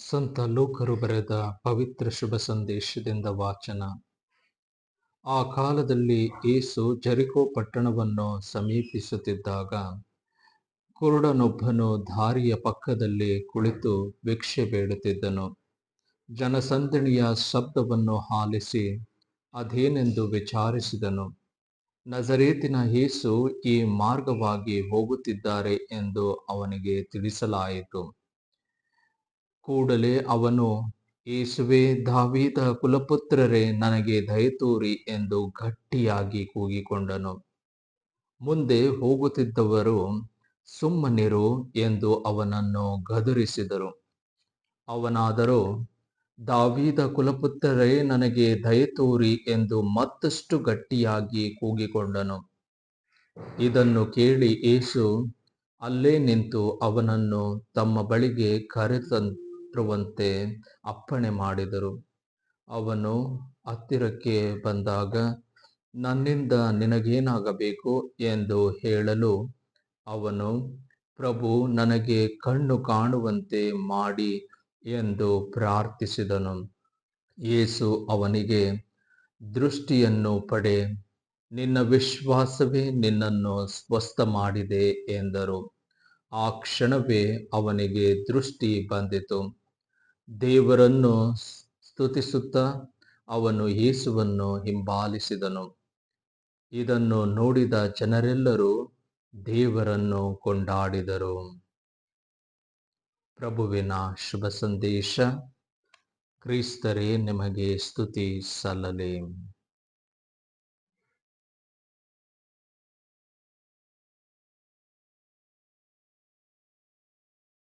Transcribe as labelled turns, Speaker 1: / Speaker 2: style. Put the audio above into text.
Speaker 1: ಸಂತ ಲೋಕರು ಬರೆದ ಪವಿತ್ರ ಶುಭ ಸಂದೇಶದಿಂದ ವಾಚನ. ಆ ಕಾಲದಲ್ಲಿ ಏಸು ಜರಿಕೋ ಪಟ್ಟಣವನ್ನು ಸಮೀಪಿಸುತ್ತಿದ್ದಾಗ ಕುರುಡನೊಬ್ಬನು ದಾರಿಯ ಪಕ್ಕದಲ್ಲಿ ಕುಳಿತು ಭಿಕ್ಷೆ ಬೇಡುತ್ತಿದ್ದನು. ಜನಸಂದಣಿಯ ಶಬ್ದವನ್ನು ಆಲಿಸಿ ಅದೇನೆಂದು ವಿಚಾರಿಸಿದನು. ನಜರೇತಿನ ಏಸು ಈ ಮಾರ್ಗವಾಗಿ ಹೋಗುತ್ತಿದ್ದಾರೆ ಎಂದು ಅವನಿಗೆ ತಿಳಿಸಲಾಯಿತು. ಕೂಡಲೇ ಅವನು, ಯೇಸುವೆ, ದಾವೀದ ಕುಲಪುತ್ರರೇ, ನನಗೆ ದಯತೋರಿ ಎಂದು ಗಟ್ಟಿಯಾಗಿ ಕೂಗಿಕೊಂಡನು. ಮುಂದೆ ಹೋಗುತ್ತಿದ್ದವರು, ಸುಮ್ಮನಿರು ಎಂದು ಅವನನ್ನು ಗದರಿಸಿದರು. ಅವನಾದರೂ, ದಾವೀದ ಕುಲಪುತ್ರರೇ, ನನಗೆ ದಯತೋರಿ ಎಂದು ಮತ್ತಷ್ಟು ಗಟ್ಟಿಯಾಗಿ ಕೂಗಿಕೊಂಡನು. ಇದನ್ನು ಕೇಳಿ ಏಸು ಅಲ್ಲೇ ನಿಂತು ಅವನನ್ನು ತಮ್ಮ ಬಳಿಗೆ ಕರೆತಂದು ತರುವಂತೆ ಅಪ್ಪಣೆ ಮಾಡಿದರು. ಅವನು ಹತ್ತಿರಕ್ಕೆ ಬಂದಾಗ, ನನ್ನಿಂದ ನಿನಗೇನಾಗಬೇಕು ಎಂದು ಹೇಳಲು ಅವನು, ಪ್ರಭು, ನನಗೆ ಕಣ್ಣು ಕಾಣುವಂತೆ ಮಾಡಿ ಎಂದು ಪ್ರಾರ್ಥಿಸಿದನು. ಯೇಸು ಅವನಿಗೆ, ದೃಷ್ಟಿಯನ್ನು ಪಡೆ, ನಿನ್ನ ವಿಶ್ವಾಸವೇ ನಿನ್ನನ್ನು ಸ್ವಸ್ಥ ಮಾಡಿದೆ ಎಂದರು. ಆ ಕ್ಷಣವೇ ಅವನಿಗೆ ದೃಷ್ಟಿ ಬಂದಿತು. ದೇವರನ್ನು ಸ್ತುತಿಸುತ್ತ ಅವನು ಯೇಸುವನ್ನು ಹಿಂಬಾಲಿಸಿದನು. ಇದನ್ನು ನೋಡಿದ ಜನರೆಲ್ಲರೂ ದೇವರನ್ನು ಕೊಂಡಾಡಿದರು. ಪ್ರಭುವಿನ ಶುಭ ಸಂದೇಶ, ಕ್ರಿಸ್ತರೇ, ನಿಮಗೆ ಸ್ತುತಿ ಸಲ್ಲಲಿ.